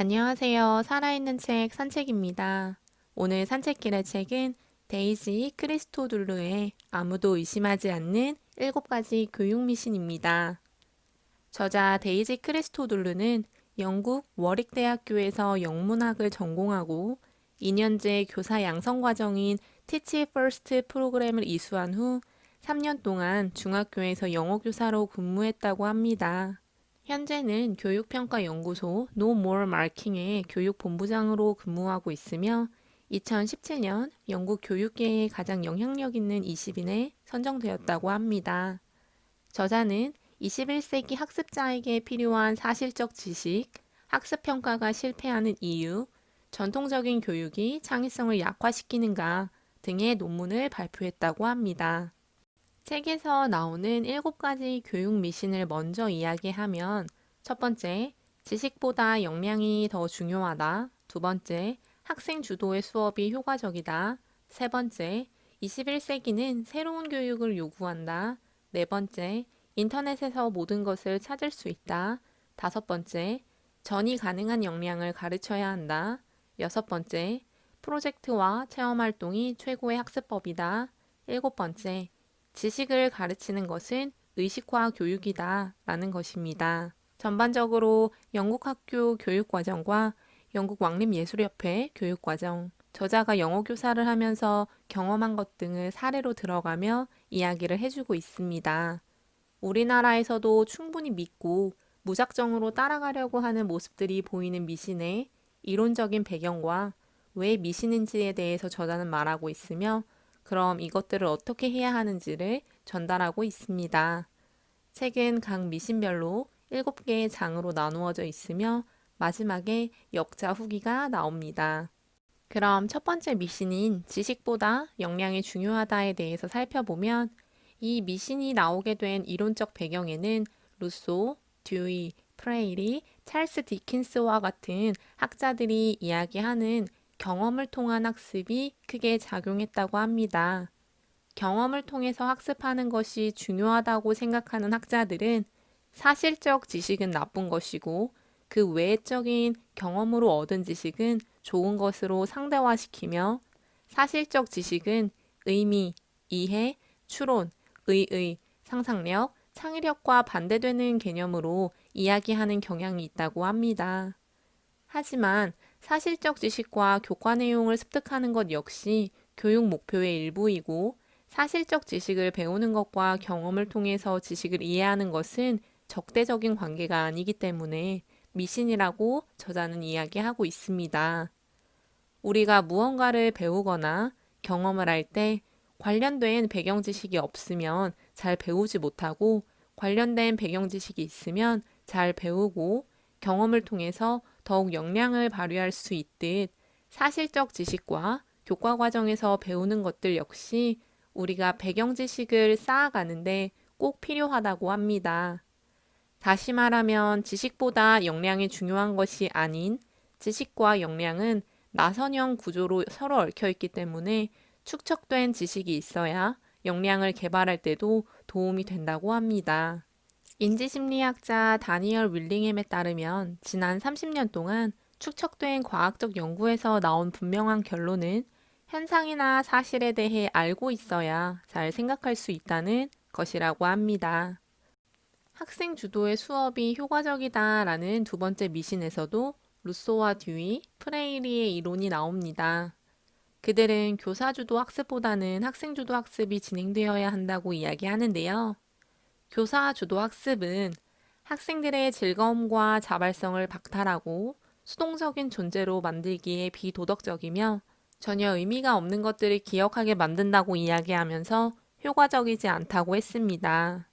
안녕하세요. 살아있는 책 산책입니다. 오늘 산책길의 책은 데이지 크리스토둘루의 아무도 의심하지 않는 7가지 교육 미신입니다. 저자 데이지 크리스토둘루는 영국 워릭대학교에서 영문학을 전공하고 2년제 교사 양성 과정인 티치 퍼스트 프로그램을 이수한 후 3년 동안 중학교에서 영어 교사로 근무했다고 합니다. 현재는 교육평가연구소 No More Marking의 교육본부장으로 근무하고 있으며 2017년 영국 교육계에 가장 영향력 있는 20인에 선정되었다고 합니다. 저자는 21세기 학습자에게 필요한 사실적 지식, 학습평가가 실패하는 이유, 전통적인 교육이 창의성을 약화시키는가 등의 논문을 발표했다고 합니다. 책에서 나오는 7가지 교육 미신을 먼저 이야기하면 첫 번째, 지식보다 역량이 더 중요하다. 두 번째, 학생 주도의 수업이 효과적이다. 세 번째, 21세기는 새로운 교육을 요구한다. 네 번째, 인터넷에서 모든 것을 찾을 수 있다. 다섯 번째, 전이 가능한 역량을 가르쳐야 한다. 여섯 번째, 프로젝트와 체험 활동이 최고의 학습법이다. 일곱 번째, 지식을 가르치는 것은 의식화 교육이다 라는 것입니다. 전반적으로 영국 학교 교육과정과 영국 왕립예술협회 교육과정, 저자가 영어 교사를 하면서 경험한 것 등을 사례로 들어가며 이야기를 해주고 있습니다. 우리나라에서도 충분히 믿고 무작정으로 따라가려고 하는 모습들이 보이는 미신의 이론적인 배경과 왜 미신인지에 대해서 저자는 말하고 있으며 그럼 이것들을 어떻게 해야 하는지를 전달하고 있습니다. 책은 각 미신별로 7개의 장으로 나누어져 있으며 마지막에 역자 후기가 나옵니다. 그럼 첫 번째 미신인 지식보다 역량이 중요하다에 대해서 살펴보면 이 미신이 나오게 된 이론적 배경에는 루소, 듀이, 프레이리, 찰스 디킨스와 같은 학자들이 이야기하는 경험을 통한 학습이 크게 작용했다고 합니다. 경험을 통해서 학습하는 것이 중요하다고 생각하는 학자들은 사실적 지식은 나쁜 것이고 그 외적인 경험으로 얻은 지식은 좋은 것으로 상대화시키며 사실적 지식은 의미, 이해, 추론, 의의, 상상력, 창의력과 반대되는 개념으로 이야기하는 경향이 있다고 합니다. 하지만 사실적 지식과 교과 내용을 습득하는 것 역시 교육 목표의 일부이고 사실적 지식을 배우는 것과 경험을 통해서 지식을 이해하는 것은 적대적인 관계가 아니기 때문에 미신이라고 저자는 이야기하고 있습니다. 우리가 무언가를 배우거나 경험을 할 때 관련된 배경 지식이 없으면 잘 배우지 못하고 관련된 배경 지식이 있으면 잘 배우고 경험을 통해서 더욱 역량을 발휘할 수 있듯 사실적 지식과 교과 과정에서 배우는 것들 역시 우리가 배경 지식을 쌓아가는데 꼭 필요하다고 합니다. 다시 말하면 지식보다 역량이 중요한 것이 아닌 지식과 역량은 나선형 구조로 서로 얽혀 있기 때문에 축적된 지식이 있어야 역량을 개발할 때도 도움이 된다고 합니다. 인지심리학자 다니엘 윌링햄에 따르면 지난 30년 동안 축적된 과학적 연구에서 나온 분명한 결론은 현상이나 사실에 대해 알고 있어야 잘 생각할 수 있다는 것이라고 합니다. 학생 주도의 수업이 효과적이다라는 두 번째 미신에서도 루소와 듀이, 프레이리의 이론이 나옵니다. 그들은 교사 주도 학습보다는 학생 주도 학습이 진행되어야 한다고 이야기하는데요. 교사 주도 학습은 학생들의 즐거움과 자발성을 박탈하고 수동적인 존재로 만들기에 비도덕적이며 전혀 의미가 없는 것들을 기억하게 만든다고 이야기하면서 효과적이지 않다고 했습니다.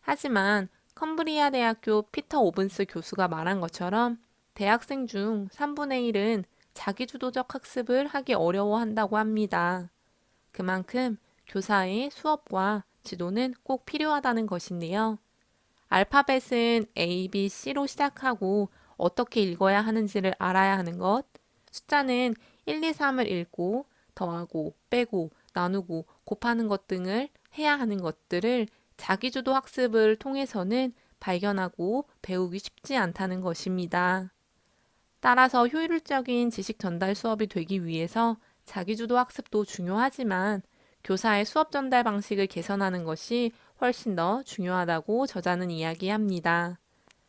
하지만 컴브리아 대학교 피터 오븐스 교수가 말한 것처럼 대학생 중 3분의 1은 자기주도적 학습을 하기 어려워한다고 합니다. 그만큼 교사의 수업과 지도는 꼭 필요하다는 것인데요. 알파벳은 A, B, C로 시작하고 어떻게 읽어야 하는지를 알아야 하는 것, 숫자는 1, 2, 3을 읽고 더하고 빼고 나누고 곱하는 것 등을 해야 하는 것들을 자기주도 학습을 통해서는 발견하고 배우기 쉽지 않다는 것입니다. 따라서 효율적인 지식 전달 수업이 되기 위해서 자기주도 학습도 중요하지만 교사의 수업 전달 방식을 개선하는 것이 훨씬 더 중요하다고 저자는 이야기합니다.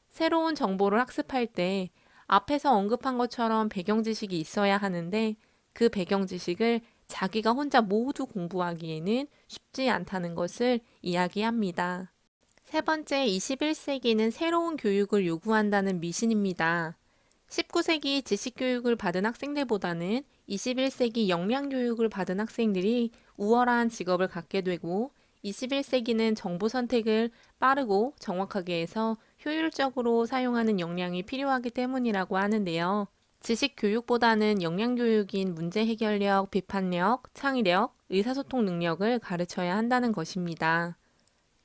새로운 정보를 학습할 때 앞에서 언급한 것처럼 배경 지식이 있어야 하는데 그 배경 지식을 자기가 혼자 모두 공부하기에는 쉽지 않다는 것을 이야기합니다. 세 번째, 21세기는 새로운 교육을 요구한다는 미신입니다. 19세기 지식교육을 받은 학생들보다는 21세기 역량 교육을 받은 학생들이 우월한 직업을 갖게 되고 21세기는 정보 선택을 빠르고 정확하게 해서 효율적으로 사용하는 역량이 필요하기 때문이라고 하는데요. 지식 교육보다는 역량 교육인 문제 해결력, 비판력, 창의력, 의사소통 능력을 가르쳐야 한다는 것입니다.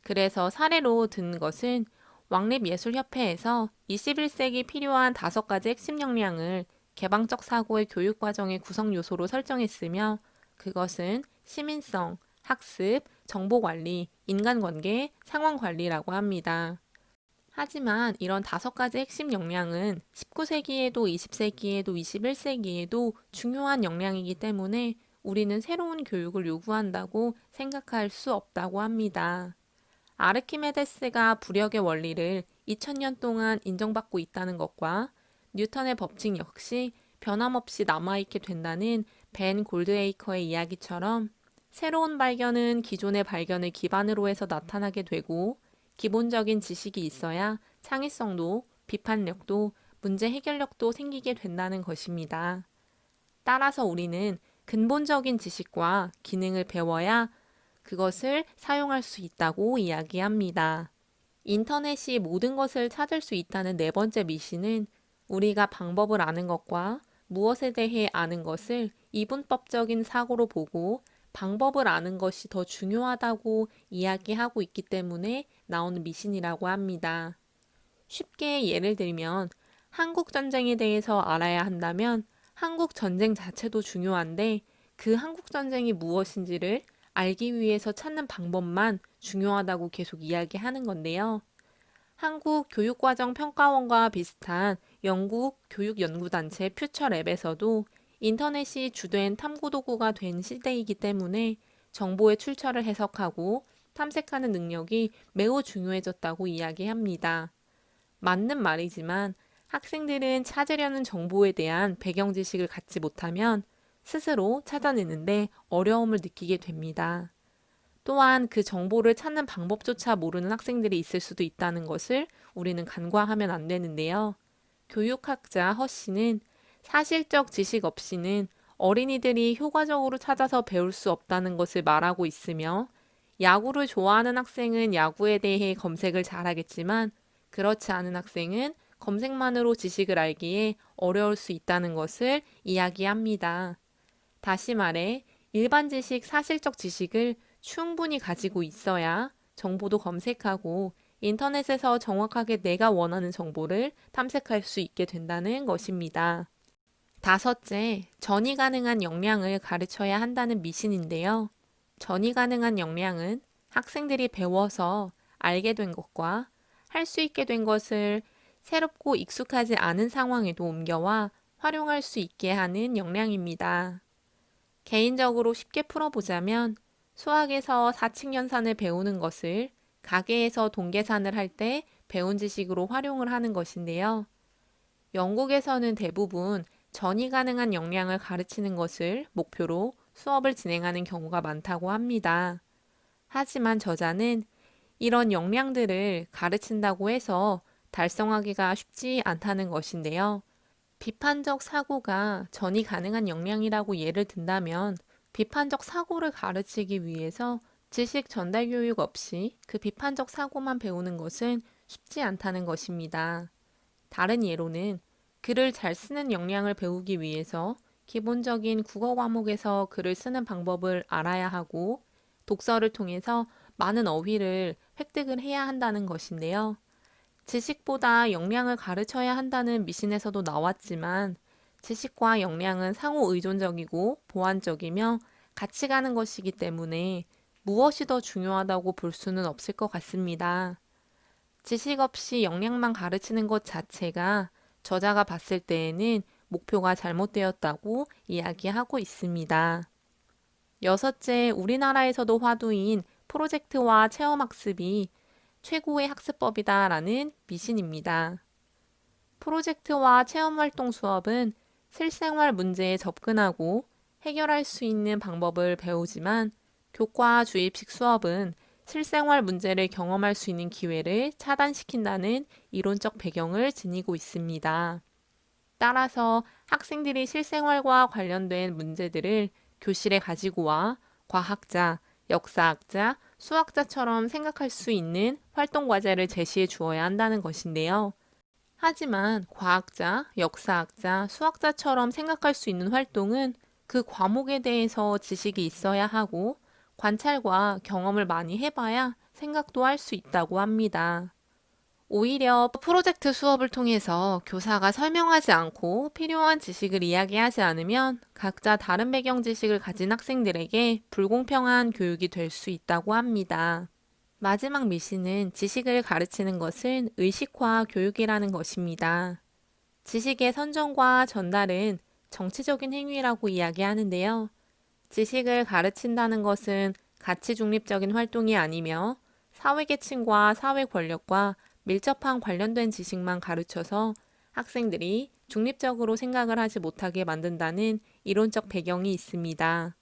그래서 사례로 든 것은 왕립예술협회에서 21세기 필요한 다섯 가지 핵심 역량을 개방적 사고의 교육 과정의 구성 요소로 설정했으며 그것은 시민성, 학습, 정보 관리, 인간관계, 상황 관리라고 합니다. 하지만 이런 다섯 가지 핵심 역량은 19세기에도 20세기에도 21세기에도 중요한 역량이기 때문에 우리는 새로운 교육을 요구한다고 생각할 수 없다고 합니다. 아르키메데스가 부력의 원리를 2000년 동안 인정받고 있다는 것과 뉴턴의 법칙 역시 변함없이 남아있게 된다는 벤 골드에이커의 이야기처럼 새로운 발견은 기존의 발견을 기반으로 해서 나타나게 되고 기본적인 지식이 있어야 창의성도 비판력도 문제 해결력도 생기게 된다는 것입니다. 따라서 우리는 근본적인 지식과 기능을 배워야 그것을 사용할 수 있다고 이야기합니다. 인터넷이 모든 것을 찾을 수 있다는 네 번째 미신은 우리가 방법을 아는 것과 무엇에 대해 아는 것을 이분법적인 사고로 보고 방법을 아는 것이 더 중요하다고 이야기하고 있기 때문에 나오는 미신이라고 합니다. 쉽게 예를 들면 한국 전쟁에 대해서 알아야 한다면 한국 전쟁 자체도 중요한데 그 한국 전쟁이 무엇인지를 알기 위해서 찾는 방법만 중요하다고 계속 이야기하는 건데요. 한국 교육과정 평가원과 비슷한 영국 교육연구단체 퓨처랩에서도 인터넷이 주된 탐구 도구가 된 시대이기 때문에 정보의 출처를 해석하고 탐색하는 능력이 매우 중요해졌다고 이야기합니다. 맞는 말이지만 학생들은 찾으려는 정보에 대한 배경 지식을 갖지 못하면 스스로 찾아내는데 어려움을 느끼게 됩니다. 또한 그 정보를 찾는 방법조차 모르는 학생들이 있을 수도 있다는 것을 우리는 간과하면 안 되는데요. 교육학자 허 씨는 사실적 지식 없이는 어린이들이 효과적으로 찾아서 배울 수 없다는 것을 말하고 있으며 야구를 좋아하는 학생은 야구에 대해 검색을 잘하겠지만 그렇지 않은 학생은 검색만으로 지식을 알기에 어려울 수 있다는 것을 이야기합니다. 다시 말해 일반 지식, 사실적 지식을 충분히 가지고 있어야 정보도 검색하고 인터넷에서 정확하게 내가 원하는 정보를 탐색할 수 있게 된다는 것입니다. 다섯째, 전이 가능한 역량을 가르쳐야 한다는 미신인데요. 전이 가능한 역량은 학생들이 배워서 알게 된 것과 할 수 있게 된 것을 새롭고 익숙하지 않은 상황에도 옮겨와 활용할 수 있게 하는 역량입니다. 개인적으로 쉽게 풀어보자면 수학에서 사칙연산을 배우는 것을 가게에서 동계산을 할 때 배운 지식으로 활용을 하는 것인데요. 영국에서는 대부분 전이 가능한 역량을 가르치는 것을 목표로 수업을 진행하는 경우가 많다고 합니다. 하지만 저자는 이런 역량들을 가르친다고 해서 달성하기가 쉽지 않다는 것인데요. 비판적 사고가 전이 가능한 역량이라고 예를 든다면 비판적 사고를 가르치기 위해서 지식 전달 교육 없이 그 비판적 사고만 배우는 것은 쉽지 않다는 것입니다. 다른 예로는 글을 잘 쓰는 역량을 배우기 위해서 기본적인 국어 과목에서 글을 쓰는 방법을 알아야 하고 독서를 통해서 많은 어휘를 획득을 해야 한다는 것인데요. 지식보다 역량을 가르쳐야 한다는 미신에서도 나왔지만 지식과 역량은 상호 의존적이고 보완적이며 같이 가는 것이기 때문에 무엇이 더 중요하다고 볼 수는 없을 것 같습니다. 지식 없이 역량만 가르치는 것 자체가 저자가 봤을 때에는 목표가 잘못되었다고 이야기하고 있습니다. 여섯째, 우리나라에서도 화두인 프로젝트와 체험학습이 최고의 학습법이다라는 미신입니다. 프로젝트와 체험활동 수업은 실생활 문제에 접근하고 해결할 수 있는 방법을 배우지만 교과 주입식 수업은 실생활 문제를 경험할 수 있는 기회를 차단시킨다는 이론적 배경을 지니고 있습니다. 따라서 학생들이 실생활과 관련된 문제들을 교실에 가지고 와 과학자, 역사학자, 수학자처럼 생각할 수 있는 활동 과제를 제시해 주어야 한다는 것인데요. 하지만 과학자, 역사학자, 수학자처럼 생각할 수 있는 활동은 그 과목에 대해서 지식이 있어야 하고 관찰과 경험을 많이 해봐야 생각도 할 수 있다고 합니다. 오히려 프로젝트 수업을 통해서 교사가 설명하지 않고 필요한 지식을 이야기하지 않으면 각자 다른 배경 지식을 가진 학생들에게 불공평한 교육이 될 수 있다고 합니다. 마지막 미신은 지식을 가르치는 것은 의식화 교육이라는 것입니다. 지식의 선정과 전달은 정치적인 행위라고 이야기하는데요. 지식을 가르친다는 것은 가치 중립적인 활동이 아니며 사회계층과 사회 권력과 밀접한 관련된 지식만 가르쳐서 학생들이 중립적으로 생각을 하지 못하게 만든다는 이론적 배경이 있습니다.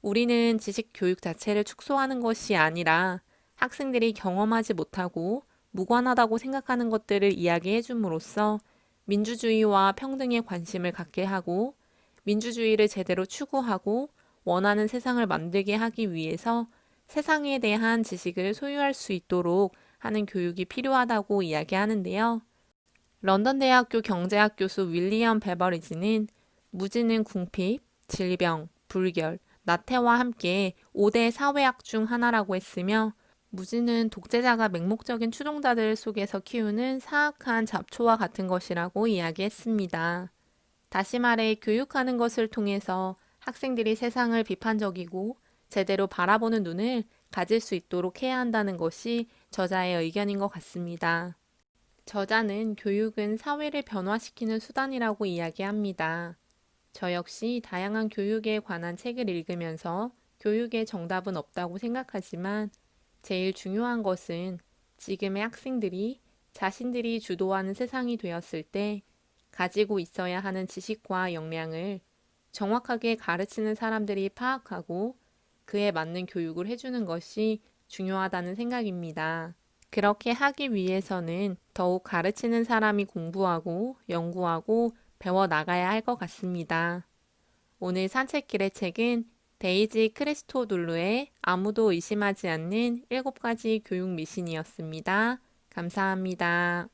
우리는 지식 교육 자체를 축소하는 것이 아니라 학생들이 경험하지 못하고 무관하다고 생각하는 것들을 이야기해 줌으로써 민주주의와 평등에 관심을 갖게 하고 민주주의를 제대로 추구하고 원하는 세상을 만들게 하기 위해서 세상에 대한 지식을 소유할 수 있도록 하는 교육이 필요하다고 이야기하는데요. 런던 대학교 경제학 교수 윌리엄 베버리지는 무지는 궁핍, 질병, 불결, 나태와 함께 5대 사회학 중 하나라고 했으며 무지는 독재자가 맹목적인 추종자들 속에서 키우는 사악한 잡초와 같은 것이라고 이야기했습니다. 다시 말해 교육하는 것을 통해서 학생들이 세상을 비판적이고 제대로 바라보는 눈을 가질 수 있도록 해야 한다는 것이 저자의 의견인 것 같습니다. 저자는 교육은 사회를 변화시키는 수단이라고 이야기합니다. 저 역시 다양한 교육에 관한 책을 읽으면서 교육의 정답은 없다고 생각하지만 제일 중요한 것은 지금의 학생들이 자신들이 주도하는 세상이 되었을 때 가지고 있어야 하는 지식과 역량을 정확하게 가르치는 사람들이 파악하고 그에 맞는 교육을 해주는 것이 중요하다는 생각입니다. 그렇게 하기 위해서는 더욱 가르치는 사람이 공부하고 연구하고 배워 나가야 할 것 같습니다. 오늘 산책길의 책은 데이지 크리스토둘루의 아무도 의심하지 않는 일곱 가지 교육 미신이었습니다. 감사합니다.